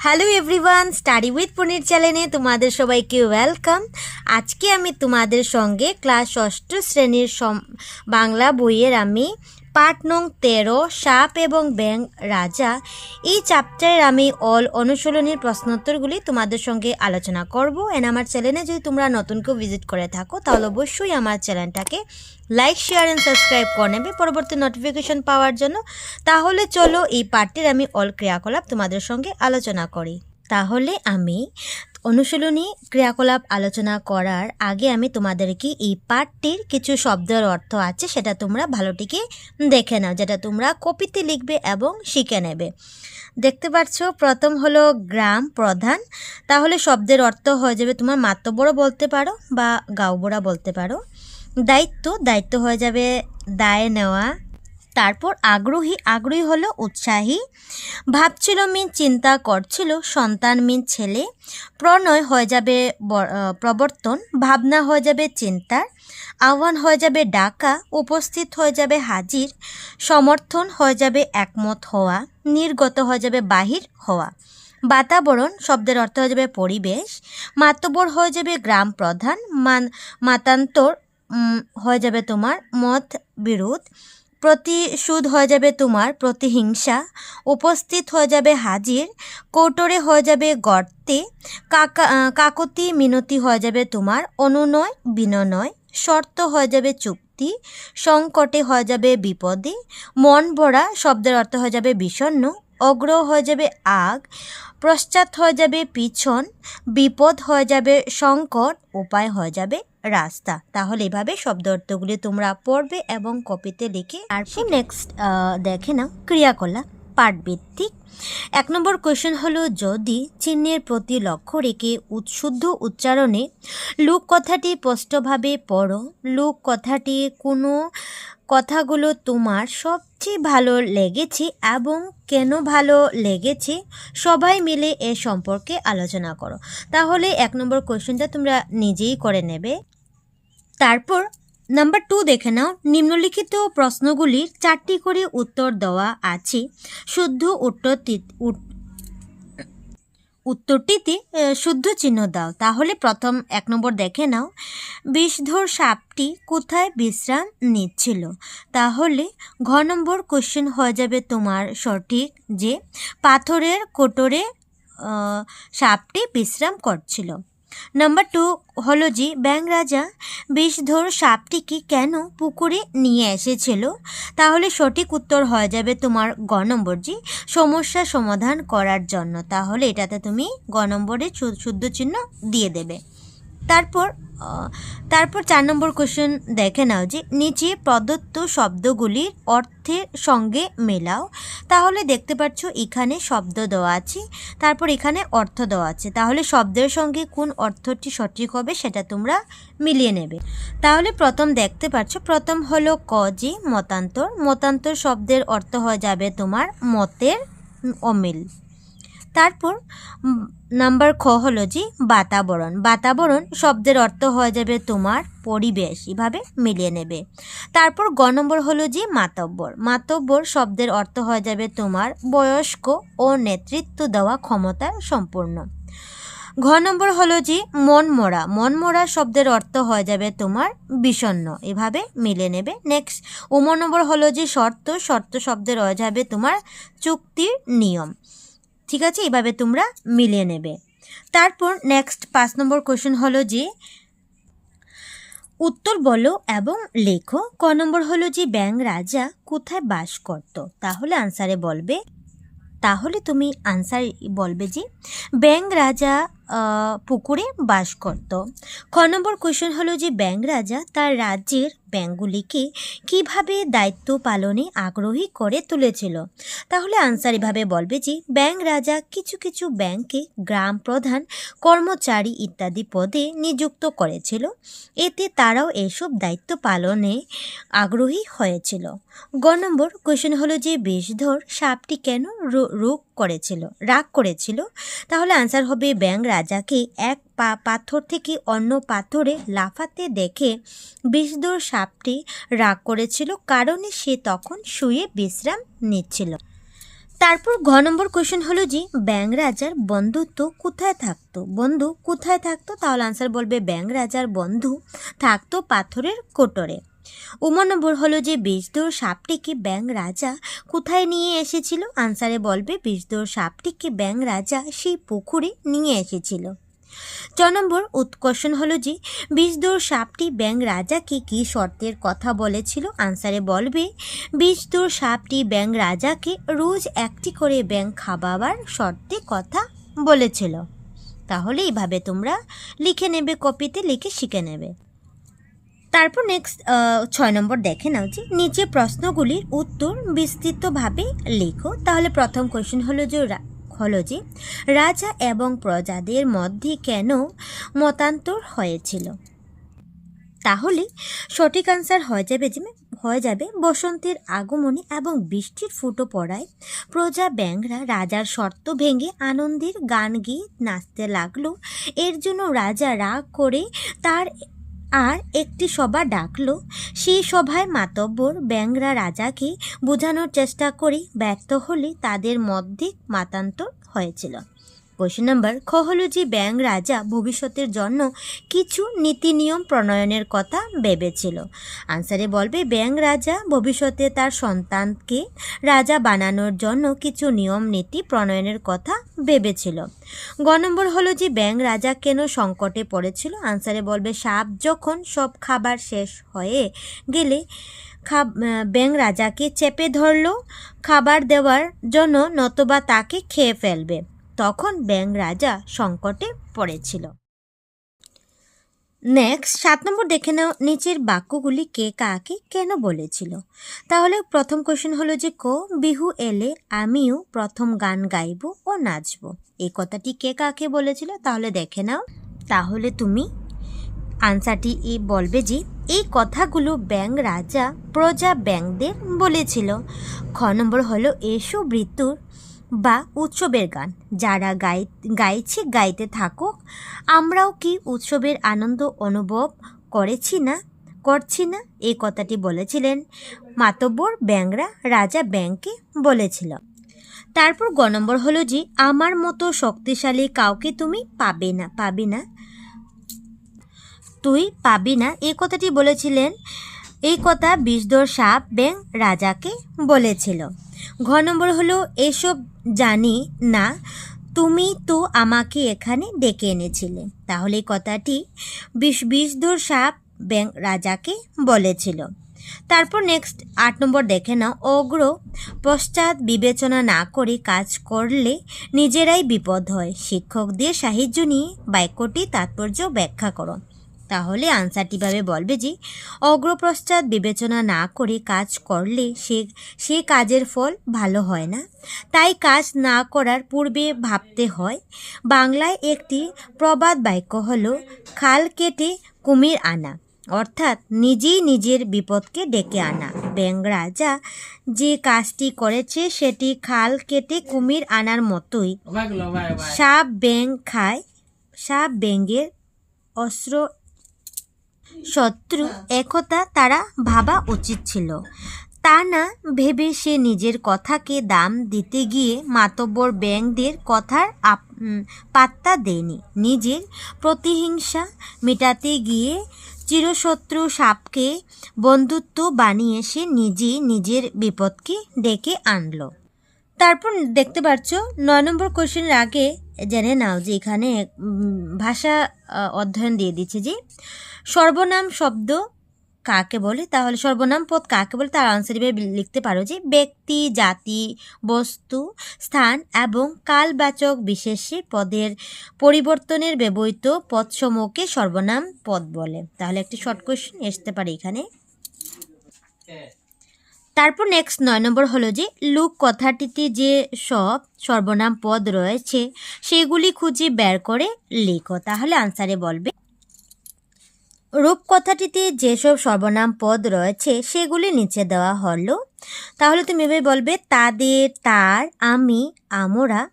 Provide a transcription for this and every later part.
Hello everyone study with পুনির চ্যানেলে তোমাদের সবাইকে ওয়েলকাম আজকে আমি তোমাদের সঙ্গে ক্লাস ষষ্ঠ শ্রেণির বাংলা বইয়ের আমি পাঠ নং তেরো, সাপ এবং ব্যাং রাজা। এই চ্যাপ্টারের আমি অল অনুশীলনীর প্রশ্নোত্তরগুলি তোমাদের সঙ্গে আলোচনা করব। এন্ড আমার চ্যানেলে যদি তোমরা নতুন কেউ ভিজিট করে থাকো, তাহলে অবশ্যই আমার চ্যানেলটাকে লাইক শেয়ার অ্যান্ড সাবস্ক্রাইব করে নেবে পরবর্তী নোটিফিকেশন পাওয়ার জন্য। তাহলে চলো এই পাঠটির আমি অল ক্রিয়াকলাপ তোমাদের সঙ্গে আলোচনা করি। তাহলে আমি অনুশীলনী ক্রিয়াকলাপ আলোচনা করার আগে আমি তোমাদেরকে এই পাঠটির কিছু শব্দের অর্থ আছে, সেটা তোমরা ভালোটিকে দেখে নাও, যেটা তোমরা কপিতে লিখবে এবং শিখে নেবে। দেখতে পাচ্ছ, প্রথম হলো গ্রাম প্রধান। তাহলে শব্দের অর্থ হয়ে যাবে তোমার মাত্রবড় বলতে পারো বা গাউবড়া বলতে পারো। দায়িত্ব দায়িত্ব হয়ে যাবে দায় নেওয়া তারপর আগ্রহী আগ্রহী হলো উৎসাহী। ভাবছিল মিন চিন্তা করছিল, সন্তান মিন ছেলে। প্রণয় হয়ে যাবে প্রবর্তন, ভাবনা হয়ে যাবে চিন্তার আহ্বান হয়ে যাবে ডাকা, উপস্থিত হয়ে যাবে হাজির। সমর্থন হয়ে যাবে একমত হওয়া, নির্গত হয়ে যাবে বাহির হওয়া। বাতাবরণ শব্দের অর্থ হয়ে যাবে পরিবেশ। মাতবর হয়ে যাবে গ্রাম প্রধান। মান, মাতান্তর হয়ে যাবে তোমার মত বিরোধ প্রতিশোধ হয়ে যাবে তোমার প্রতিহিংসা উপস্থিত হয়ে যাবে হাজির কৌটোরে হয়ে যাবে গর্তে কাকা কাকতি মিনতি হয়ে যাবে তোমার অনুনয় বিনয় শর্ত হয়ে যাবে চুক্তি সংকটে হয়ে যাবে বিপদে মন ভরা শব্দের অর্থ হয়ে যাবে বিষণ্ণ অগ্র হয়ে যাবে আগ পশ্চাৎ হয়ে যাবে পিছন বিপদ হয়ে যাবে সংকট উপায় হয়ে যাবে রাস্তা। তাহলে এভাবে শব্দ অর্থগুলি তোমরা পড়বে এবং কপিতে লিখে আর নেক্সট দেখে নাও। ক্রিয়াকলাপ, পাঠভিত্তিক। এক নম্বর কোয়েশ্চেন হলো, যদি চিহ্নের প্রতি লক্ষ্য রেখে উৎশুদ্ধ উচ্চারণে লোক কথাটি স্পষ্টভাবে পড়ো, লোক কথাটি কোনো কথাগুলো তোমার সবচেয়ে ভালো লেগেছে এবং কেন ভালো লেগেছে, সবাই মিলে এ সম্পর্কে আলোচনা করো। তাহলে এক নম্বর কোয়েশ্চেনটা তোমরা নিজেই করে নেবে। তারপর নাম্বার টু দেখে নাও। নিম্নলিখিত প্রশ্নগুলির চারটি করে উত্তর দেওয়া আছে। শুদ্ধ উত্তরটি উত- উত্তরটিতে শুদ্ধ চিহ্ন দাও। তাহলে প্রথম এক নম্বর দেখে নাও। বিষধর সাপটি কোথায় বিশ্রাম নিচ্ছিল? তাহলে ঘ নম্বর কোশ্চেন হয়ে যাবে তোমার সঠিক যে পাথরের কোটরে সাপটি বিশ্রাম করছিল। নাম্বার টু হলো যে ব্যাং রাজা বিষধর সাপটিকে কেন পুকুরে নিয়ে এসেছিল? তাহলে সঠিক উত্তর হয়ে যাবে তোমার গ নম্বর জি, সমস্যা সমাধান করার জন্য। তাহলে এটাতে তুমি গ নম্বরে শুদ্ধ চিহ্ন দিয়ে দেবে। তারপর তারপর চার নম্বর কোশ্চেন দেখে নাও যে, নিচে প্রদত্ত শব্দগুলির অর্থের সঙ্গে মেলাও। তাহলে দেখতে পাচ্ছ এখানে শব্দ দেওয়া আছে, তারপর এখানে অর্থ দেওয়া আছে। তাহলে শব্দের সঙ্গে কোন অর্থটি সঠিক হবে সেটা তোমরা মিলিয়ে নেবে। তাহলে প্রথম দেখতে পাচ্ছ, প্রথম হলো ক যে, মতান্তর। মতান্তর শব্দের অর্থ হয়ে যাবে তোমার মতের অমিল। তারপর নাম্বার খ হলো যে বাতাবরণ। বাতাবরণ শব্দের অর্থ হয়ে যাবে তোমার পরিবেশ, এভাবে মিলিয়ে নেবে। তারপর গ নম্বর হলো যে মাতব্বর। মাতব্বর শব্দের অর্থ হয়ে যাবে তোমার বয়স্ক ও নেতৃত্ব দেওয়া ক্ষমতার সম্পূর্ণ। ঘ নম্বর হলো যে মনমরা। মনমরা শব্দের অর্থ হয়ে যাবে তোমার বিষণ্ণ, এভাবে মিলে নেবে। নেক্সট উম নম্বর হলো যে শর্ত। শর্ত শব্দের হয়ে যাবে তোমার চুক্তির নিয়ম। ঠিক আছে? এভাবে তোমরা মিলিয়ে নেবে। তারপর নেক্সট পাঁচ নম্বর কোশ্চেন হলো যে, উত্তর বলো এবং লেখো। ক নম্বর হলো যে, ব্যাং রাজা কোথায় বাস করত? তাহলে আনসারে বলবে, তাহলে তুমি আনসার বলবে যে, ব্যাং রাজা পুকুরে বাস করত। খ নম্বর কোয়েশ্চেন হলো যে, ব্যাং রাজা তার রাজ্যের ব্যাংকগুলিকে কীভাবে দায়িত্ব পালনে আগ্রহী করে তুলেছিল? তাহলে আনসার এভাবে বলবে যে, ব্যাংক রাজা কিছু কিছু ব্যাংকে গ্রাম প্রধান, কর্মচারী ইত্যাদি পদে নিযুক্ত করেছিল। এতে তারাও এসব দায়িত্ব পালনে আগ্রহী হয়েছিল। গ নম্বর কোয়েশ্চেন হলো যে বিষধর সাপটি কেন রোগ করেছিল, রাগ করেছিল? তাহলে আনসার হবে ব্যাং রাজাকে এক পা পাথর থেকে অন্য পাথরে লাফাতে দেখে বিষধর সাপটি রাগ করেছিল, কারণে সে তখন শুয়ে বিশ্রাম নিচ্ছিল। তারপর ঘ নম্বর কোয়েশ্চেন হলো যে ব্যাং রাজার বন্ধুত্ব কোথায় থাকতো? বন্ধু, কোথায় থাকতো? তাহলে আনসার বলবে ব্যাং রাজার বন্ধু থাকতো পাথরের কোটরে। উমর নম্বর হলো যে বিষদৌর সাপটিকে ব্যাং রাজা কোথায় নিয়ে এসেছিল? আনসারে বলবে বিষদৌর সাপটিকে ব্যাং রাজা সেই পুকুরে নিয়ে এসেছিল। চ নম্বর উৎকর্ষণ হলো যে, বিষদৌর সাপটি ব্যাং রাজাকে কী শর্তের কথা বলেছিল? আনসারে বলবে, বিষদৌর সাপটি ব্যাং রাজাকে রোজ একটি করে ব্যাং খাওয়াবার শর্তে কথা বলেছিল। তাহলে এইভাবে তোমরা লিখে নেবে, কপিতে লিখে শিখে নেবে। তারপর নেক্সট ছয় নম্বর দেখে নাও যে, নিচে প্রশ্নগুলির উত্তর বিস্তৃতভাবে লেখো। তাহলে প্রথম কোয়েশ্চেন হলো যে হলো যে রাজা এবং প্রজাদের মধ্যে কেন মতান্তর হয়েছিল? তাহলে সঠিক আনসার হয়ে যাবে যে, হয়ে যাবে বসন্তের আগমনে এবং বৃষ্টির ফুটো পড়ায় প্রজা ব্যাংরা রাজার শর্ত ভেঙে আনন্দের গান গেয়ে নাচতে লাগল। এর জন্য রাজা রাগ করে তার আর একটি সভা ডাকল। সেই সভায় মাতব্বর ব্যাংরা রাজাকে বোঝানোর চেষ্টা করে ব্যর্থ হলে তাদের মধ্যে মাতান্তর হয়েছিল। কোয়েশ্চেন নাম্বার খ হলো যে ব্যাং রাজা ভবিষ্যতের জন্য কিছু নীতি নিয়ম প্রণয়নের কথা ভেবেছিল। আনসারে বলবে, ব্যাং রাজা ভবিষ্যতে তার সন্তানকে রাজা বানানোর জন্য কিছু নিয়ম নীতি প্রণয়নের কথা ভেবেছিল। গ নম্বর হলো যে, ব্যাং রাজা কেন সংকটে পড়েছিল? আনসারে বলবে, সাপ যখন সব খাবার শেষ হয়ে গেলে খাব ব্যাং রাজাকে চেপে ধরলো, খাবার দেওয়ার জন্য নতবা তাকে খেয়ে ফেলবে। তখন ব্যাং রাজা সংকটে পড়েছিল। নেক্সট সাত নম্বর দেখে নাও নিচের বাক্যগুলি কে কাকে কেন বলেছিল। তাহলে প্রথম কোশ্চেন হলো যে কো, বিহু এলে আমিও প্রথম গান গাইব ও নাচব। এই কথাটি কে কাকে বলেছিল তাহলে দেখে নাও। তাহলে তুমি আনসারটি এই বলবে যে, এই কথাগুলো ব্যাং রাজা প্রজা ব্যাংদের বলেছিল। খ নম্বর হলো, এসো বৃত্তুর বা উৎসবের গান। যারা গাই, গাইছে, গাইতে থাকুক আমরাও কি উৎসবের আনন্দ অনুভব করেছি না? করছি না? এই কথাটি বলেছিলেন মাতব্বর ব্যাংরা রাজা ব্যাংকে বলেছিল। তারপর গ নম্বর হলো যে, আমার মতো শক্তিশালী কাউকে তুমি পাবে না পাবে না। তুই পাবি না এই কথাটি বলেছিলেন এই কথা বিষধর সাপ ব্যাং রাজাকে বলেছিল। ঘ নম্বর হলো, এসব জানি না, তুমি তো আমাকে এখানে ডেকে এনেছিলে। তাহলে কথাটি বিষ বিষধর সাপ রাজাকে বলেছিল। তারপর নেক্সট আট নম্বর দেখে নাও, অগ্র পশ্চাৎ বিবেচনা না করে কাজ করলে নিজেরাই বিপদ হয়। শিক্ষকদের সাহায্য নিয়ে বাক্যটি তাৎপর্য ব্যাখ্যা করো। তাহলে আনসারটি ভাবে বলবে যে অগ্রপশ্চাৎ বিবেচনা না করে কাজ করলে সে সে কাজের ফল ভালো হয় না। তাই কাজ না করার পূর্বে ভাবতে হয়। বাংলায় একটি প্রবাদ বাক্য হল খাল কেটে কুমির আনা। অর্থাৎ নিজেই নিজের বিপদকে ডেকে আনা। ব্যাং রাজা যে কাজটি করেছে সেটি খাল কেটে কুমির আনার মতোই। সাপ ব্যাং খায় সাপ ব্যাঙের অস্ত্র শত্রু একথা তারা ভাবা উচিত ছিল। তা না ভেবে সে নিজের কথাকে দাম দিতে গিয়ে মাতব্বর ব্যাংকদের কথার পাত্তা দেয়নি। নিজের প্রতিহিংসা মেটাতে গিয়ে চিরশত্রু সাপকে বন্ধুত্ব বানিয়ে সে নিজেই নিজের বিপদকে ডেকে আনলো। তারপর দেখতে পাচ্ছ নয় নম্বর কোশ্চেনের আগে জেনে নাও যে এখানে ভাষা অধ্যয়ন দিয়ে দিচ্ছে যে সর্বনাম শব্দ কাকে বলে? তাহলে সর্বনাম পদ কাকে বলে? তার আনসার হিসেবে লিখতে পারো যে ব্যক্তি, জাতি, বস্তু, স্থান এবং কালবাচক বিশেষে পদের পরিবর্তনের ব্যবহৃত পদসমূহকে সর্বনাম পদ বলে। তাহলে একটি শর্ট কোশ্চেন আসতে পারে এখানে। তারপর নেক্সট নয় নম্বর হলো যে লুক কথাটিতে যে সব সর্বনাম পদ রয়েছে, সেগুলি খুঁজে বের করে লেখো। তাহলে আনসারে বলবে রূপ কথাটিতে যেসব সর্বনাম পদ রয়েছে, সেগুলি নিচে দেওয়া হলো। তাহলে তুমি এভাবে বলবে, তাদের, তার, আমি, আমরা,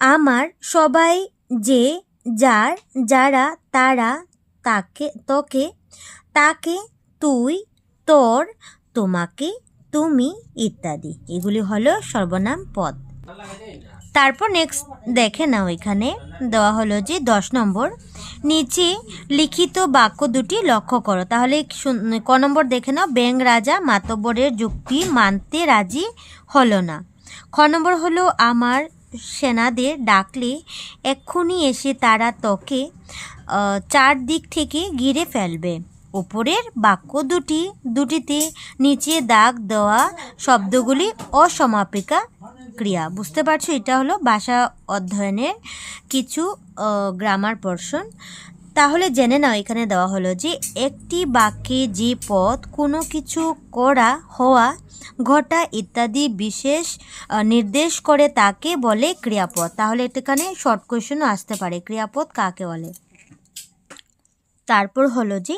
আমার, সবাই, যে, যার, যারা, তারা, তাকে, তোকে, তাকে, তুই, তোর, তোমাকে, তুমি, ইত্যাদি। এগুলি হলো সর্বনাম পদ। তারপর নেক্সট দেখে নাও এখানে। দেওয়া হলো যে দশ নম্বর নিচে লিখিত বাক্য দুটি লক্ষ্য করো। তাহলে ক নম্বর দেখে নাও। ব্যাং রাজা মাতব্বরের যুক্তি মানতে রাজি হলো না। খ নম্বর হলো, আমার সেনাদের ডাকলে এক্ষুনি এসে তারা তোকে চারদিক থেকে ঘিরে ফেলবে। উপরের বাক্য দুটি, দুটিতে নিচে দাগ দেওয়া শব্দগুলি অসমাপিকা ক্রিয়া। বুঝতে পারছ? এটা হলো ভাষা অধ্যয়নের কিছু গ্রামার পোর্শন তাহলে জেনে নাও, এখানে দেওয়া হলো যে একটি বাক্যে যে পদ কোনো কিছু করা, হওয়া, ঘটা ইত্যাদি বিশেষ নির্দেশ করে তাকে বলে ক্রিয়াপদ। তাহলে এখানে শর্ট কোয়েশনও আসতে পারে। ক্রিয়াপদ কাকে বলে? তারপর হলো যে,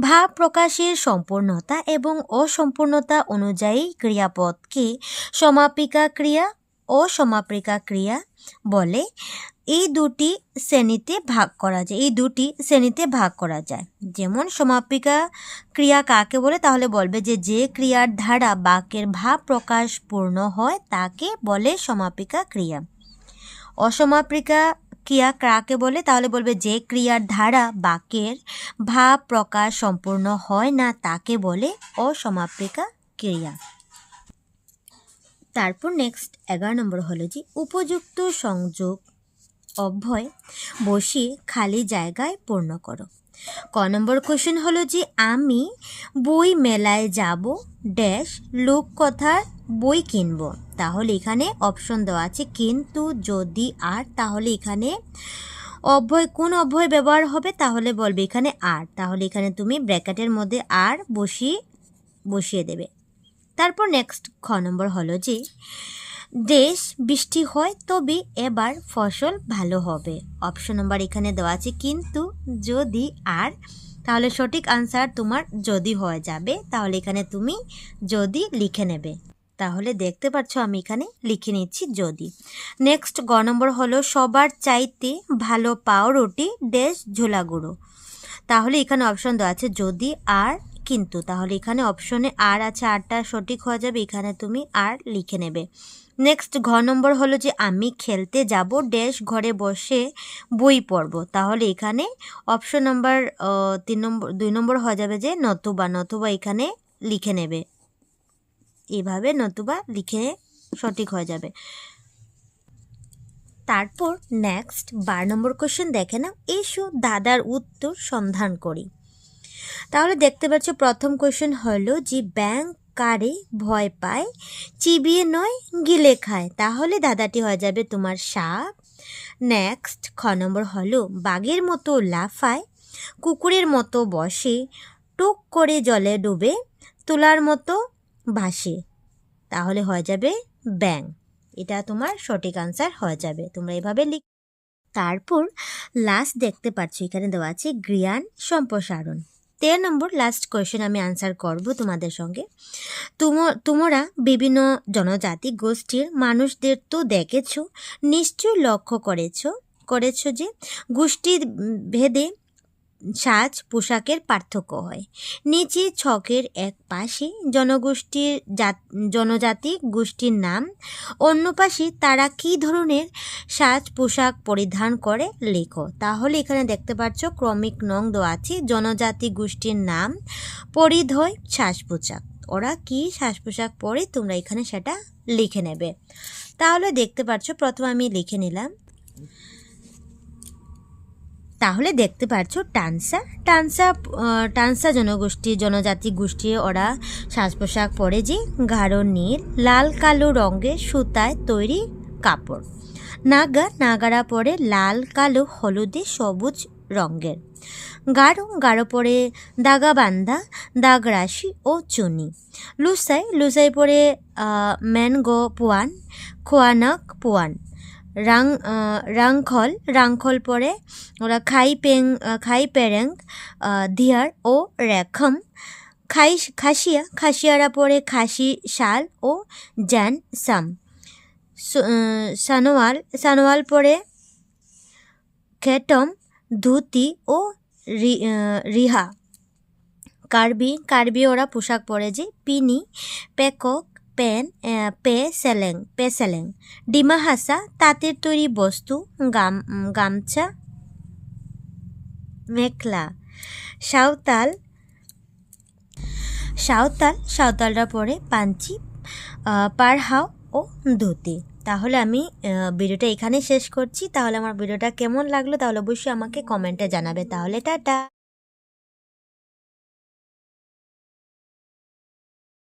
ভাব প্রকাশের সম্পূর্ণতা এবং অসম্পূর্ণতা অনুযায়ী ক্রিয়াপদকে সমাপিকা ক্রিয়া ও সমাপিকা ক্রিয়া বলে। এই দুটি শ্রেণীতে ভাগ করা যায়, এই দুটি শ্রেণীতে ভাগ করা যায়। যেমন সমাপিকা ক্রিয়া কাকে বলে? তাহলে বলবে যে যে ক্রিয়ার ধারা বাক্যের ভাব প্রকাশ পূর্ণ হয়, তাকে বলে সমাপিকা ক্রিয়া। অসমাপিকা ক্রিয়া কাকে বলে? তাহলে বলবে যে ক্রিয়ার ধারা বাক্যের ভাব প্রকাশ সম্পূর্ণ হয় না, তাকে বলে অসমাপিকা ক্রিয়া। তারপর নেক্সট এগারো নম্বর হলো যে উপযুক্ত সংযোগ অভ্যয় বসিয়ে খালি জায়গায় পূর্ণ করো। ক নম্বর কোশ্চেন হলো যে আমি বই মেলায় যাব ড্যাশ লোককথার বই কিনবো। তাহলে এখানে অপশন দেওয়া আছে। কিন্তু যদি আর, তাহলে এখানে অভ্যয় কোন অভ্যয় ব্যবহার হবে তাহলে বলবে এখানে আর। তাহলে এখানে তুমি ব্র্যাকেটের মধ্যে আর বসিয়ে বসিয়ে দেবে। তারপর নেক্সট খ নম্বর হলো যে, দেশ বৃষ্টি হয় তবে এবার ফসল ভালো হবে। অপশন নাম্বার এখানে দেওয়া আছে, কিন্তু যদি আর, তাহলে সঠিক আনসার তোমার যদি হয়ে যাবে, তাহলে এখানে তুমি যদি লিখে নেবে। তাহলে দেখতে পাচ্ছ আমি এখানে লিখে নিচ্ছি যদি। নেক্সট গ নম্বর হলো, সবার চাইতে ভালো পাউরুটি দেশ, ঝোলা গুঁড়ো। তাহলে এখানে অপশন দেওয়া আছে যদি, আর, কিন্তু। তাহলে এখানে অপশনে আর আছে, আরটা সঠিক হয়ে যাবে, এখানে তুমি আর লিখে নেবে। নেক্সট ঘ নম্বর হলো যে, আমি খেলতে যাব ড্যাশ ঘরে বসে বই পড়ব। তাহলে এখানে অপশন নম্বর তিন নম্বর, দুই নম্বর হয়ে যাবে যে, নতুবা নতুবা এখানে লিখে নেবে। এভাবে নতুবা লিখে সঠিক হয়ে যাবে। তারপর নেক্সট বার নম্বর কোশ্চেন দেখে নাও। এসো দাদার উত্তর সন্ধান করি। তাহলে দেখতে পাচ্ছ প্রথম কোশ্চেন হলো যে ব্যাংক কারে ভয় পায়? চিবিয়ে নয়, গিলে খায়। তাহলে দাদাটি হয়ে যাবে তোমার সাপ। নেক্সট খ নম্বর হলো বাঘের মতো লাফায়, কুকুরের মতো বসে, টুক করে জলে ডুবে, তুলার মতো ভাসে তাহলে হয়ে যাবে ব্যাং। এটা তোমার সঠিক আনসার হয়ে যাবে। তোমরা এভাবে লিখ তারপর লাস্ট দেখতে পাচ্ছ, এখানে দেওয়া আছে গ্রিয়ান সম্প্রসারণ। তেরো নম্বর লাস্ট কোয়েশ্চেন আমি আনসার করব তোমাদের সঙ্গে। তুম- তোমরা বিভিন্ন জনজাতি গোষ্ঠীর মানুষদের তো দেখেছ নিশ্চয় লক্ষ্য করেছ করেছ যে গোষ্ঠীর ভেদে সাজ পোশাকের পার্থক্য হয়। নিচে ছকের এক পাশে জনগোষ্ঠীর জাত, জনজাতি গোষ্ঠীর নাম, অন্য পাশে তারা কী ধরনের সাজ পোশাক পরিধান করে লেখো। তাহলে এখানে দেখতে পাচ্ছ ক্রমিক নং দেওয়া আছে, জনজাতি গোষ্ঠীর নাম, পরিধয়, সাজ পোশাক। ওরা কী সাজ পোশাক পরে তোমরা এখানে সেটা লিখে নেবে। তাহলে দেখতে পাচ্ছ প্রথমে আমি লিখে নিলাম। তাহলে দেখতে পাচ্ছ টানসা টানসা টানসা জনগোষ্ঠী, জনজাতি গোষ্ঠী ওরা সাজ পোশাক পরে যে গাঢ় নীল, লাল, কালো রঙের সুতায় তৈরি কাপড়। নাগা, নাগারা পরে লাল, কালো, হলুদে সবুজ রঙের। গাঢ় গাঢ় পরে দাগা বান্ধা দাগ রাশি ও চুনি। লুসাই লুসাই পরে ম্যানগো পোয়ান, খোয়ানক পোয়ান। রাং রাংখল রাংখল পরে ওরা খাই পেং খাই পেরেং ধিয়ার ও রেখম। খাই, খাসিয়া, খাসিয়ারা পরে খাসি, শাল ও জ্যান, সাম। সানোয়াল সানোয়াল পরে খেটম, ধুতি ও রিহা। কার্বি কার্বি ওরা পোশাক পরে যে, পিনি, পেকক পেন পে সেলেং পে সেলেং। ডিমা হাসা, তাঁতের তৈরি বস্তু, গাম, গামছা, মেখলা। সাঁওতাল সাঁওতাল, সাঁওতালরা পরে পাঞ্চি পারহাও ও ধুতি। তাহলে আমি ভিডিওটা এখানে শেষ করছি। তাহলে আমার ভিডিওটা কেমন লাগল তাহলে অবশ্যই আমাকে কমেন্টে জানাবে। তাহলে টাটা।